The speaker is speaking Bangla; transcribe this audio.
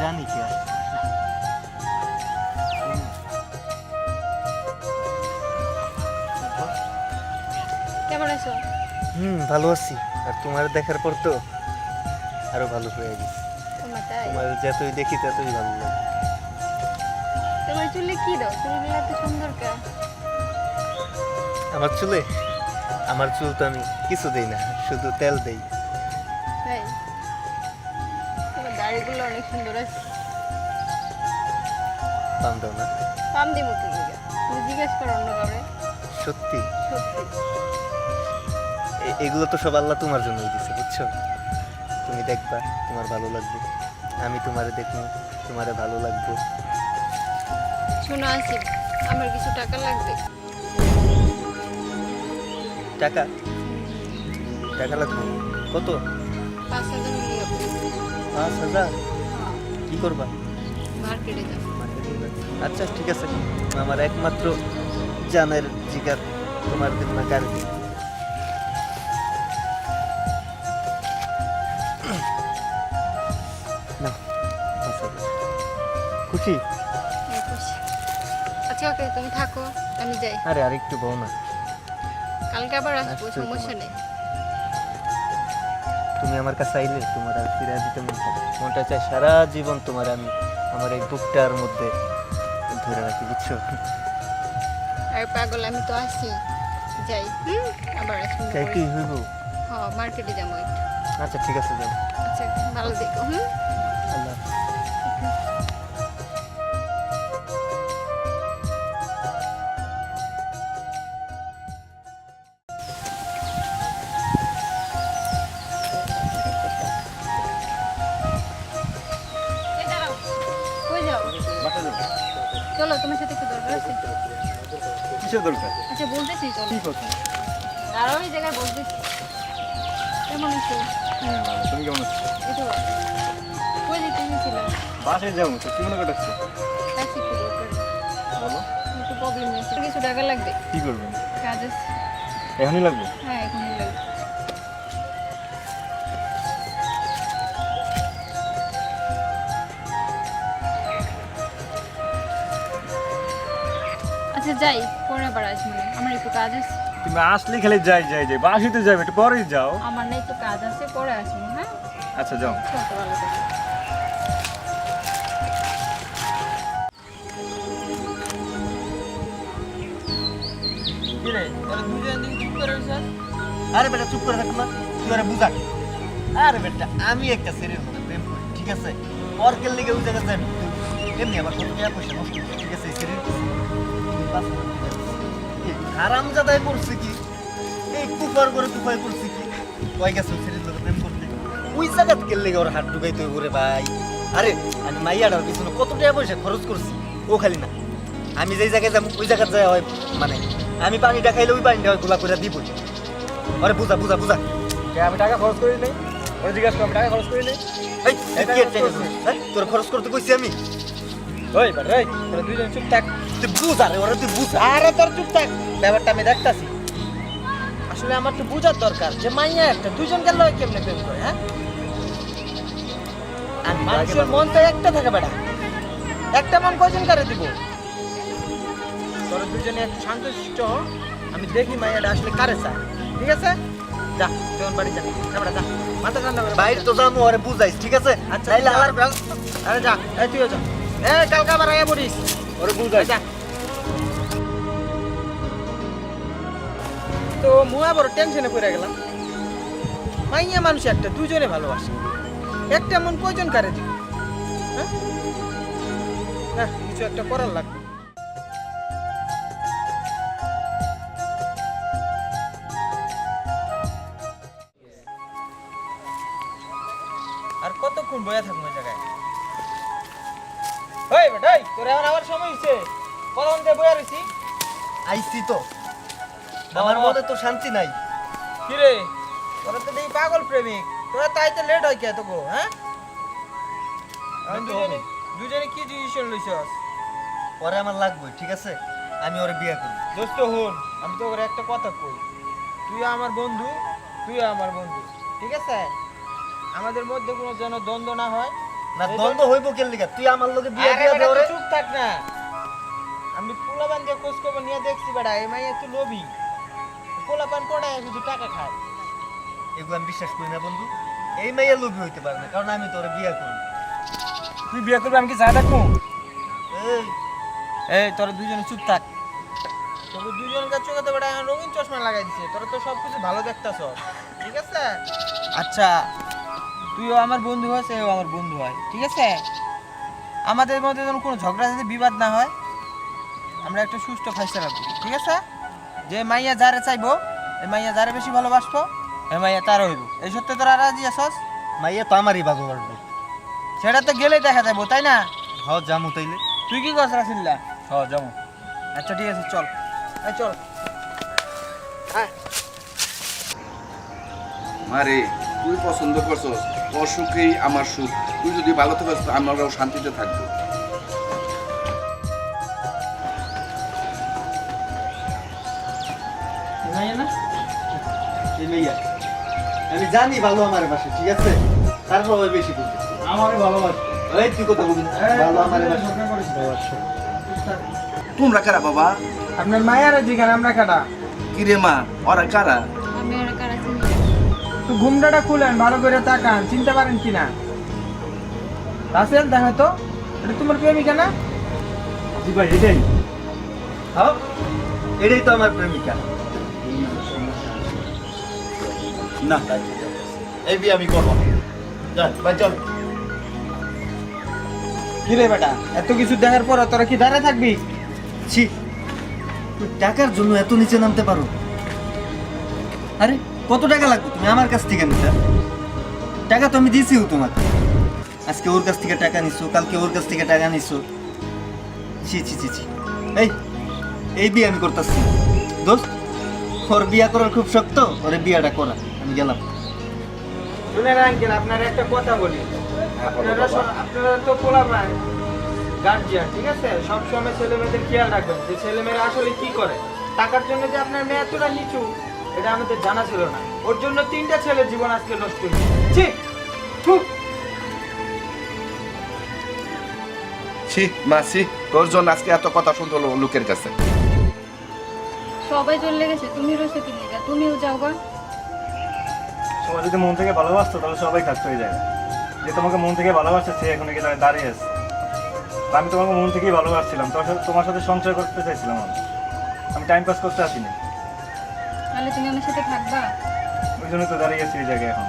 জানি কি আর কেমন আছো? হুম ভালো আছি। আর তোমার দেখার পর তো আরও ভালো হয়ে গেছে। তোমার তাই? তোমার যতই দেখি ততই ভালো লাগে। তোমার চুলে কি দাও? চুলগুলো এত সুন্দর কা আমার চুলে? আমার চুল তো আমি কিছু দেই না শুধু তেল দেই। তাই? তোমার অনেক সুন্দর আছে। পাম দাও না। পাম কি তুমি জিজ্ঞেস করো অন্য কাউরে সত্যি? সত্যি। এগুলো তো সব আল্লাহ তোমার জন্যই দিছে বুঝছ? তুমি দেখবা তোমার ভালো লাগবে। আমি তোমারে দেখব তোমারে ভালো লাগবে। শোনো আসিফ আমার কিছু টাকা লাগবে। টাকা? টাকা লাগবে? কত? পাঁচ হাজার পাঁচ হাজার? কি করবা? মার্কেটে আচ্ছা ঠিক আছে। আমার একমাত্র জানের জিগার তোমার দিন না কার দিন হাজার। খুশি? আচ্ছা ওকে তুমি থাকো আমি যাই। আরে আরেকটু বউ না। কালকে আবার আসব সমস্যা নেই। তুমি আমার কাছে আইলে তোমার আর ফিরে দিতে মন চায় মনটা চায় সারা জীবন তোমার আমি আমার এই বুকটার মধ্যে ধরে রাখি বুঝছ? আর পাগল আমি তো আসি যাই আবার আসব। তাই কি হইব? হ্যাঁ মার্কেটে যাব আচ্ছা ঠিক আছে যাও। আচ্ছা ভালো দেখো হুম? চলো তোমার সাথে একটু দরকার আছে? কিসের দরকার? আচ্ছা বলতেছি চলো। কি কথা? দাঁড়াও এই জায়গায় বলতেছি কেমন আছো? হ্যাঁ তুমি কেমন আছো? এই তো কই যেতে গেছিলাম বাসায় যাব তো কি মনে করছ ট্যাক্সি একটু বলো। একটু প্রবলেম হয়েছে। কিছু টাকা লাগবে? কি করবেন? কাজ আছে এখনই লাগবে? হ্যাঁ এখনই লাগবে। আচ্ছা যাই পরে আবার আসব আমার একটু কাজ আছে। তুমি আসলে খালি যাই যাই যাই বাসিতে যাবে একটু পরেই যাও। আমার না একটু কাজ আছে পরে আসব হ্যাঁ? আচ্ছা যাও। আরে বেটা চুপ করে থাকো না তুই আরে বুঝা। আরে বেটা আমি একটা সিরিয়াল মধ্যে প্রেম করি ঠিক আছে? অর্কের লিগে ওই জায়গায় এমনি আমার কোনো পয়সা নষ্ট ঠিক আছে? হারাম জাদায় করছে কি? এই কুফার করে কুফার করছে কি? কয় গেছে সিরিয়াল লোকে প্রেম করতে? ওই জায়গা থেকে লেগে ওর হাত ঢুকাইতে ওরে ভাই। আরে আমি মাইয়াটার পিছনে কত টাকা পয়সা খরচ করছি ও খালি না। আমি যেই জায়গায় যাব ওই জায়গায় যাই হয় মানে আমি পানিটা খাইলে ওই পানিটা হয় গোলা করে দিবই। আরে বুঝা বুঝা বুঝা। আমি টাকা খরচ করি নাই? ওরা জিজ্ঞাসা আমি টাকা খরচ করি নাই? এই। হ্যাঁ? তোর খরচ করতে কইছি আমি? ওই বাট এই তোরা দুইজন চুপ থাক। তুই বুঝা ওরা তুই বুঝা। আরে তোর চুপ থাক। ব্যাপারটা আমি দেখতাছি। আসলে আমার তো বোঝার দরকার যে মাইয়া একটা দুজন গেল কেমনে প্রেম করে হ্যাঁ? আগে মানুষের মন তো একটা থাকে বেড়া একটা মন কয়জন কারে দিব? তোরা দুজনে একটু শান্ত শিষ্ট হ। আমি দেখি মাইয়াটা আসলে কারে চায়। ঠিক আছে? যা তোর বাড়ি যা। যা যা। মাথা ঠান্ডা করে বাইরে তো যাব ওরে বুঝাইস ঠিক আছে? আচ্ছা আরে যা এই তুইও যা। এ কালকে আবার আয়া পড়িস। ওরা বুঝাই যা তো মুয়া আবার টেনশনে পড়ে গেলাম। মাইয়া মানুষ একটা, দুজনে ভালোবাসে। একটা মন কয়জন কারে দিবে? হ্যাঁ? না, কিছু একটা করার লাগবে। আর কতক্ষণ বয়া থাকব জায়গায়? ওই বেটাই, তোর এখন আবার সময় হয়েছে কতক্ষণ থেকে বয়া রয়েছি আইসি তো। আমার মনে তো শান্তি নাই। কিরে? তোরা তো দেখি পাগল প্রেমিক। তোরা তাইতে লেট হয় কে তোকে হ্যাঁ? দুজনে কি ডিসিশন লইছস? পরে আমার লাগবে ঠিক আছে? আমি ওরে বিয়ে করি। দোস্ত হন আমি তো ওর একটা কথা কই। তুই আমার বন্ধু তুই আমার বন্ধু ঠিক আছে? আমাদের মধ্যে কোনো যেন দ্বন্দ্ব না হয়। না দ্বন্দ্ব হইব কেন লিগা? তুই আমার লগে বিয়ে দিয়া দে ওরে চুপ থাক না। আমি পোলাপান দিয়ে খোঁজ খবর নিয়ে দেখছি বেটা এই মাইয়া একটু লোভী। পোলাপান পড়ায় শুধু টাকা খায়। এগুলো আমি বিশ্বাস করি না বন্ধু। এই মাইয়া লোভী হইতে পারে না কারণ আমি তোরে বিয়া করি তুই বিয়ে করবি আমি কি চা দেখব এই। এই তোরা দুজনে চুপ থাক। তোকে দুজন কাছে চোখে তো বেটা এখন রঙিন চশমা লাগাই দিছে। তোরা তো সব কিছু ভালো দেখতাছ ঠিক আছে? আচ্ছা তুইও আমার বন্ধু হয় সেও আমার বন্ধু হয় ঠিক আছে? আমাদের মধ্যে যেন কোনো ঝগড়া যাতে বিবাদ না হয় আমরা একটা সুস্থ ফাইসলা রাখব ঠিক আছে? যে মাইয়া যারে চাইব এই মাইয়া যারে বেশি ভালোবাসবো এই মাইয়া তার হইব। এই সত্যি তোরা রাজি আছস? মাইয়া তো আমারই বাবু বাড়বো সেটা তো গেলেই দেখা যাব তাই না? হ জামু তাইলে। তুই কি করছ রাসিল্লা হ যাব আচ্ছা ঠিক আছে চল। এই চল। হ্যাঁ। মারে তুই পছন্দ করছস। তোর সুখেই আমার সুখ। তুই যদি ভালো থাকিস আমরাও শান্তিতে থাকব। আমি জানি ভালো আমার বাসে ঠিক আছে? তারপর ওই বেশি বুঝে আমারই ভালোবাসি এই তুই কথা বলবি ভালো আমার বাসে। তোমরা কারা বাবা? আপনার মায়ের জিগান আমরা কাটা কিরে মা ওরা কারা? আমি কারা চিনি ঘুমটাটা খুলেন ভালো করে তাকান চিনতে পারেন কিনা? রাসেল দেখো তো এটা তোমার প্রেমিকা না? জি ভাই এটাই। হ্যাঁ? এটাই তো আমার প্রেমিকা। না। এই বিয়ে আমি করব ভাই, চল। কি রে বেটা, এত কিছু দেখার পর তোরা কি দাঁড়ায় থাকবি? ছি। তুই টাকার জন্য এত নিচে নামতে পারো। আরে, কত টাকা লাগবে তুমি আমার কাছ থেকে নিতে? টাকা তো আমি দিয়েছিও তোমাকে। আজকে ওর কাছ থেকে টাকা নিছো, কালকে ওর কাছ থেকে টাকা নিছো। ছি ছি ছি ছি। এই এই বিয়ে আমি করতেছি। দোস্ত, ওর বিয়া করার খুব শক্ত, ওরে বিয়াটা করা। গেলাম। শুনেন আঙ্কেল আপনার একটা কথা বলি। আপনারা সব- আপনারা তো গার্জিয়ান ঠিক আছে? সব সময় ছেলে মেয়েদের খেয়াল রাখবেন যে ছেলে মেয়েরা আসলে কি করে। টাকার জন্য যে আপনার মেয়ে এতটা নিচু এটা আমাদের জানা ছিল না। ওর জন্য তিনটা ছেলের জীবন আজকে নষ্ট হয়েছে ছি! তোর জন্য আজকে এত কথা শুনতে হলো লোকের কাছে। সবাই চলে গেছে তুমি রয়েছে তুমি লিগা তুমিও যাও গা সবাই যদি মন থেকে ভালোবাসতো তাহলে সবাই থাকতো এই জায়গায়। যে তোমাকে মন থেকে ভালোবাসছে সে এখন এখানে আমি দাঁড়িয়ে আছে। আমি তোমাকে মন থেকেই ভালোবাসছিলাম তোমার সাথে তোমার সাথে সঞ্চয় করতে চাইছিলাম আমি। আমি টাইম পাস করতে আসিনি। তাহলে তুমি আমার সাথে থাকবা? ওই জন্য তো দাঁড়িয়ে আছি এই জায়গায় এখন।